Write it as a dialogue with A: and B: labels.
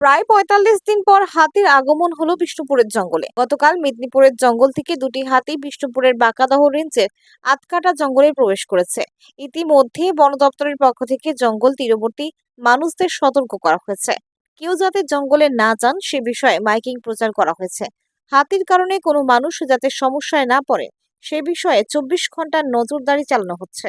A: প্রায় পঁয়তাল্লিশ দিন পর হাতির আগমন হলো বিষ্ণুপুরের জঙ্গলে। গতকাল মেদিনীপুরের জঙ্গল থেকে দুটি হাতি বিষ্ণুপুরের বাঁকাদহ রেঞ্জের আতকাটা জঙ্গলে প্রবেশ করেছে। ইতিমধ্যে বন দপ্তরের পক্ষ থেকে জঙ্গল তীরবর্তী মানুষদের সতর্ক করা হয়েছে। কেউ যাতে জঙ্গলে না যান, সে বিষয়ে মাইকিং প্রচার করা হয়েছে। হাতির কারণে কোনো মানুষ যাতে সমস্যায় না পড়ে, সে বিষয়ে চব্বিশ ঘণ্টার নজরদারি চালানো হচ্ছে।